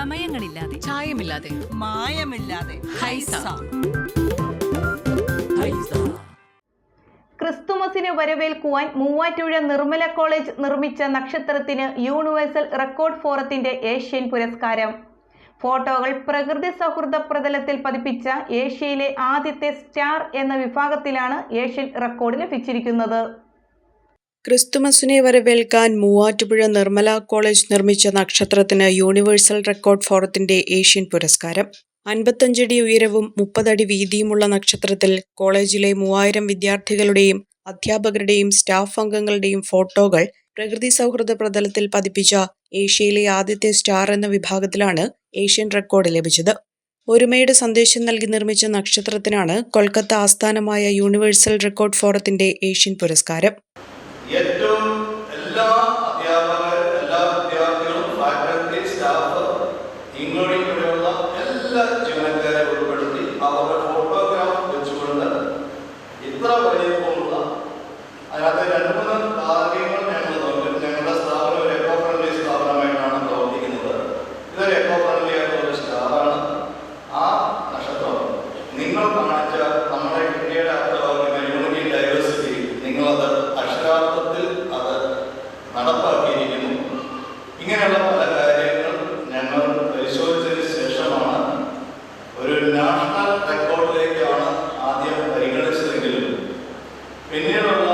ചമയങ്ങളില്ലാതെ ചായമില്ലാതെ. മായമില്ലാതെ. ഹൈസ. ക്രിസ്തുമസിന് വരവേൽക്കുവാൻ മൂവാറ്റുപുഴ നിർമ്മല കോളേജ് നിർമ്മിച്ച നക്ഷത്രത്തിന് യൂണിവേഴ്സൽ റെക്കോർഡ് ഫോറത്തിന്റെ ഏഷ്യൻ പുരസ്കാരം. ഫോട്ടോകൾ പ്രകൃതി സൗഹൃദ പ്രതലത്തിൽ പതിപ്പിച്ച ഏഷ്യയിലെ ആദ്യത്തെ സ്റ്റാർ എന്ന വിഭാഗത്തിലാണ് ഏഷ്യൻ റെക്കോർഡ് ലഭിച്ചിരിക്കുന്നത്. ക്രിസ്തുമസിനെ വരവേൽക്കാൻ മൂവാറ്റുപുഴ നിർമ്മല കോളേജ് നിർമ്മിച്ച നക്ഷത്രത്തിന് യൂണിവേഴ്സൽ റെക്കോർഡ് ഫോറത്തിന്റെ ഏഷ്യൻ പുരസ്കാരം. അൻപത്തഞ്ചടി ഉയരവും മുപ്പതടി വീതിയുമുള്ള നക്ഷത്രത്തിൽ കോളേജിലെ മൂവായിരം വിദ്യാർത്ഥികളുടെയും അധ്യാപകരുടെയും സ്റ്റാഫ് അംഗങ്ങളുടെയും ഫോട്ടോകൾ പ്രകൃതി സൗഹൃദ പ്രതലത്തിൽ പതിപ്പിച്ച ഏഷ്യയിലെ ആദ്യത്തെ സ്റ്റാർ എന്ന വിഭാഗത്തിലാണ് ഏഷ്യൻ റെക്കോർഡ് ലഭിച്ചത്. ഒരുമയുടെ സന്ദേശം നൽകി നിർമ്മിച്ച നക്ഷത്രത്തിനാണ് കൊൽക്കത്ത ആസ്ഥാനമായ യൂണിവേഴ്സൽ റെക്കോർഡ് ഫോറത്തിന്റെ ഏഷ്യൻ പുരസ്കാരം. ഏറ്റവും എല്ലാ അധ്യാപകർ എല്ലാ വിദ്യാർത്ഥികളും ഫാക്കൽറ്റി സ്റ്റാഫ് ഇംഗ്ലീഷ് ഇവിടെയുള്ള എല്ലാ ജീവനക്കാരെ ഉൾപ്പെടുത്തി അവരുടെ ഫോട്ടോഗ്രാഫ് വെച്ചുകൊണ്ട് ഇത്ര വലിപ്പമുള്ള അതിനകത്ത് രണ്ട് മൂന്ന് കാര്യങ്ങൾ ഞങ്ങൾ ഇങ്ങനെയുള്ള പല കാര്യങ്ങൾ ഞങ്ങൾ പരിശോധിച്ചതിന് ശേഷമാണ് ഒരു നാഷണൽ റെക്കോർഡിലേക്കാണ് ആദ്യം പരിഗണിച്ചതെങ്കിലും പിന്നീടുള്ള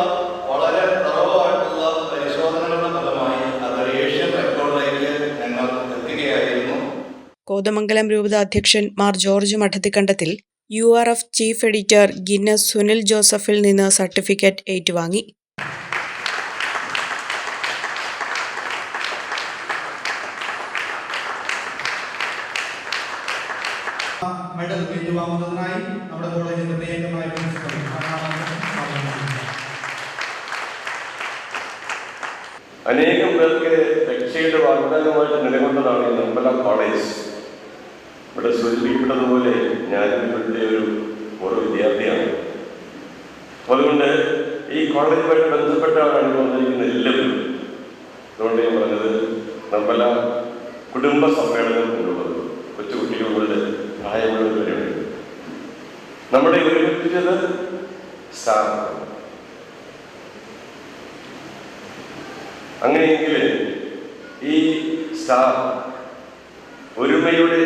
വളരെ തറവായിട്ടുള്ള പരിശോധനകളുടെ ഫലമായി അതൊരു ഏഷ്യൻ റെക്കോർഡിലേക്ക് ഞങ്ങൾ എത്തുകയായിരുന്നു. കോതമംഗലം രൂപത അധ്യക്ഷൻ Mar George Madathikandathil U R F chief editor Guinness Sunil ജോസഫിൽ നിന്ന് സർട്ടിഫിക്കറ്റ് ഏറ്റുവാങ്ങി. മെഡൽ ഏറ്റുവാങ്ങുന്നതിനായി നമ്മുടെ കോളേജിന്റെ പ്രിയങ്കരമായ അനേകം പേർക്ക് രക്ഷയുടെ വാഗ്ദാനമായിട്ട് നിലകൊണ്ടതാണ് ഈ നിർമ്മല കോളേജ് ഇവിടെ സൂചിപ്പിക്കപ്പെട്ടതുപോലെ ഞാൻ ഇവിടുത്തെ ഒരു ഓരോ വിദ്യാർത്ഥിയാണ്. അതുകൊണ്ട് ഈ കോളേജുമായിട്ട് ബന്ധപ്പെട്ടാണ് വന്നിരിക്കുന്ന എല്ലാവരും. അതുകൊണ്ട് ഞാൻ പറഞ്ഞത് നിർമ്മല കുടുംബ സമ്മേളനം മുതൽ പ്രായമുള്ളവർ വരെയുണ്ട് നമ്മളെ ഒരുമിപ്പിച്ചത് അങ്ങനെയെങ്കിൽ ഈ സ്റ്റാർ ഒരുമയുടെ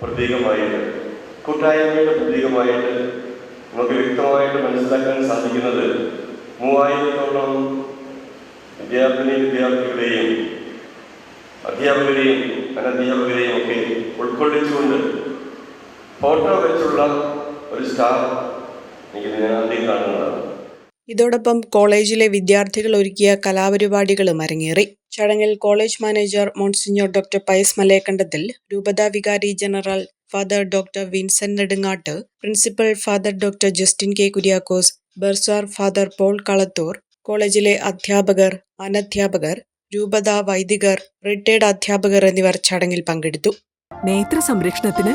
പ്രതീകമായിട്ട് കൂട്ടായ്മയുടെ പ്രതീകമായിട്ട് നമുക്ക് വ്യക്തമായിട്ട് മനസ്സിലാക്കാൻ സാധിക്കുന്നത് മൂവായിരത്തോളം വിദ്യാർത്ഥിനി വിദ്യാർത്ഥികളെയും അധ്യാപകരെയും അനധ്യാപകരെയും ഒക്കെ ഉൾക്കൊള്ളിച്ചുകൊണ്ട് ഫോട്ടോ വെച്ചുള്ള ഒരു സ്റ്റാർ എനിക്ക് കാണുന്നതാണ് ഇതോടൊപ്പം കോളേജിലെ വിദ്യാർത്ഥികൾ ഒരുക്കിയ കലാപരിപാടികളും അരങ്ങേറി. ചടങ്ങിൽ college manager monsignor doctor Pius Malayakandathil രൂപതാ വികാരി general father doctor Vincent Nedungatt principal father doctor Justin K Kuriakose bursar father Paul Kalathoor കോളേജിലെ അധ്യാപകർ അനധ്യാപകർ രൂപത വൈദികർ റിട്ടയർഡ് അധ്യാപകർ എന്നിവർ ചടങ്ങിൽ പങ്കെടുത്തു. നേത്ര സംരക്ഷണത്തിന്